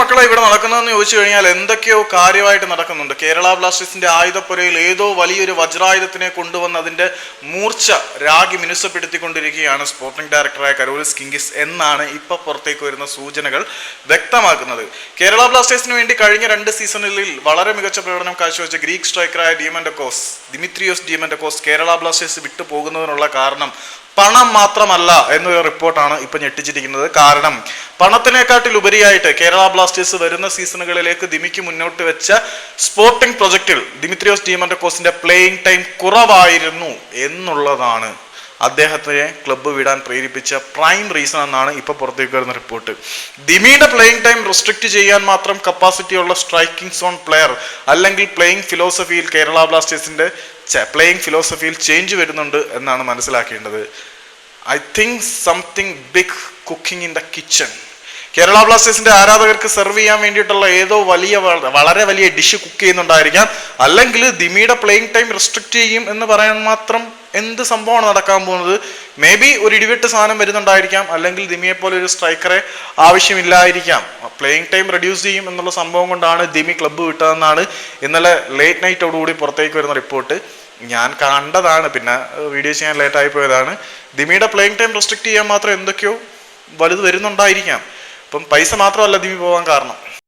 മക്കളെ ഇവിടെ നടക്കുന്നതെന്ന് ചോദിച്ചു കഴിഞ്ഞാൽ എന്തൊക്കെയോ കാര്യമായിട്ട് നടക്കുന്നുണ്ട്. കേരള ബ്ലാസ്റ്റേഴ്സിന്റെ ആയുധപ്പുരയിൽ ഏതോ വലിയൊരു വജ്രായുധത്തിനെ കൊണ്ടുവന്ന് അതിന്റെ മൂർച്ച രാഗി മിനുസപ്പെടുത്തിക്കൊണ്ടിരിക്കുകയാണ് സ്പോർട്ടിംഗ് ഡയറക്ടറായ കരോലിസ് കിങ്കിസ് എന്നാണ് ഇപ്പൊ പുറത്തേക്ക് വരുന്ന സൂചനകൾ വ്യക്തമാക്കുന്നത്. കേരള ബ്ലാസ്റ്റേഴ്സിന് വേണ്ടി കഴിഞ്ഞ രണ്ട് സീസണുകളിൽ വളരെ മികച്ച പ്രകടനം കാഴ്ചവെച്ച Greek സ്ട്രൈക്കറായ Diamantakos Dimitrios Diamantakos Kerala Blasters വിട്ടു പോകുന്നതിനുള്ള കാരണം പണം മാത്രമല്ല എന്നൊരു റിപ്പോർട്ടാണ് ഇപ്പൊ ഞെട്ടിച്ചിരിക്കുന്നത്. കാരണം പണത്തിനെക്കാട്ടിൽ ഉപരിയായിട്ട് കേരള ബ്ലാസ്റ്റേഴ്സ് വരുന്ന സീസണുകളിലേക്ക് ദിമിക്ക് മുന്നോട്ട് വെച്ച സ്പോർട്ടിംഗ് പ്രൊജക്റ്റിൽ ദിമിത്രിയോസ് ഡിമൻഡക്കോസിന്റെ പ്ലേയിങ് ടൈം കുറവായിരുന്നു എന്നുള്ളതാണ് അദ്ദേഹത്തെ ക്ലബ്ബ് വിടാൻ പ്രേരിപ്പിച്ച പ്രൈം റീസൺ എന്നാണ് ഇപ്പൊ പുറത്തേക്ക് വരുന്ന റിപ്പോർട്ട് ദിമിയുടെ പ്ലേയിങ് ടൈം റെസ്ട്രിക്ട് ചെയ്യാൻ മാത്രം കപ്പാസിറ്റി ഉള്ള സ്ട്രൈക്കിംഗ് സോൺ പ്ലെയർ അല്ലെങ്കിൽ പ്ലേയിങ് ഫിലോസഫിയിൽ കേരള ബ്ലാസ്റ്റേഴ്സിന്റെ പ്ലേയിങ് ഫിലോസഫിയിൽ ചേഞ്ച് വരുന്നുണ്ട് എന്നാണ് മനസ്സിലാക്കേണ്ടത്. I think something big cooking in the kitchen Kerala ബ്ലാസ്റ്റേഴ്സിന്റെ ആരാധകർക്ക് സെർവ് ചെയ്യാൻ വേണ്ടിയിട്ടുള്ള ഏതോ വലിയ വളരെ വലിയ ഡിഷ് കുക്ക് ചെയ്യുന്നുണ്ടായിരിക്കാം. അല്ലെങ്കിൽ ദിമിയുടെ പ്ലേയിങ് ടൈം റെസ്ട്രിക്ട് ചെയ്യും എന്ന് പറയാൻ മാത്രം എന്ത് സംഭവമാണ് നടക്കാൻ പോകുന്നത്? മേ ബി ഒരു ഇടിവെട്ട് സാധനം വരുന്നുണ്ടായിരിക്കാം. അല്ലെങ്കിൽ ദിമിയെ പോലെ ഒരു സ്ട്രൈക്കറെ ആവശ്യമില്ലായിരിക്കാം. പ്ലേയിങ് ടൈം റെഡ്യൂസ് ചെയ്യും എന്നുള്ള സംഭവം കൊണ്ടാണ് ദിമി ക്ലബ്ബ് വിട്ടതെന്നാണ് ഇന്നലെ ലേറ്റ് നൈറ്റോടുകൂടി പുറത്തേക്ക് വരുന്ന റിപ്പോർട്ട് ഞാൻ കണ്ടതാണ്. പിന്നെ വീഡിയോ ചെയ്യാൻ ലേറ്റ് ആയി പോയതാണ്. ദിമിയുടെ പ്ലേയിങ് ടൈം റെസ്ട്രിക്ട് ചെയ്യാൻ മാത്രം എന്തൊക്കെയോ വലുത് വരുന്നുണ്ടായിരിക്കാം. അപ്പം പൈസ മാത്രമല്ല ദിമി പോകാൻ കാരണം.